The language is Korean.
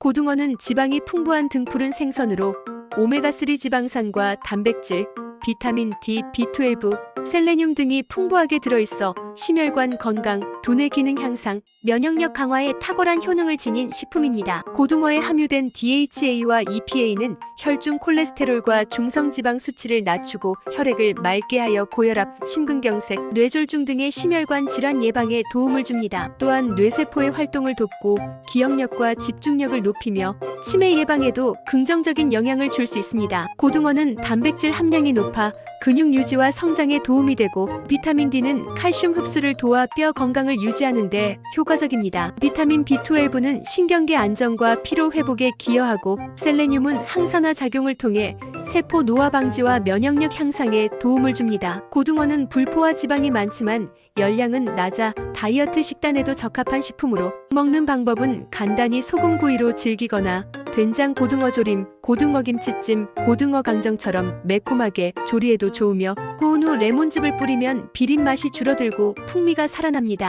고등어는 지방이 풍부한 등푸른 생선으로 오메가3 지방산과 단백질, 비타민 D, B12, 셀레늄 등이 풍부하게 들어있어 심혈관 건강, 두뇌 기능 향상, 면역력 강화에 탁월한 효능을 지닌 식품입니다. 고등어에 함유된 DHA와 EPA는 혈중 콜레스테롤과 중성 지방 수치를 낮추고 혈액을 맑게 하여 고혈압, 심근경색, 뇌졸중 등의 심혈관 질환 예방에 도움을 줍니다. 또한 뇌세포의 활동을 돕고 기억력과 집중력을 높이며 치매 예방에도 긍정적인 영향을 줄 수 있습니다. 고등어는 단백질 함량이 높아 근육 유지와 성장에 도움이 되고 비타민 D는 칼슘 흡수를 도와 뼈 건강을 유지하는 데 효과적입니다. 비타민 B12는 신경계 안정과 피로 회복에 기여하고 셀레늄은 항산화 작용을 통해 세포 노화 방지와 면역력 향상에 도움을 줍니다. 고등어는 불포화 지방이 많지만 열량은 낮아 다이어트 식단에도 적합한 식품으로 먹는 방법은 간단히 소금구이로 즐기거나 된장 고등어 조림, 고등어 김치찜, 고등어 강정처럼 매콤하게 조리해도 좋으며 구운 후 레몬즙을 뿌리면 비린 맛이 줄어들고 풍미가 살아납니다.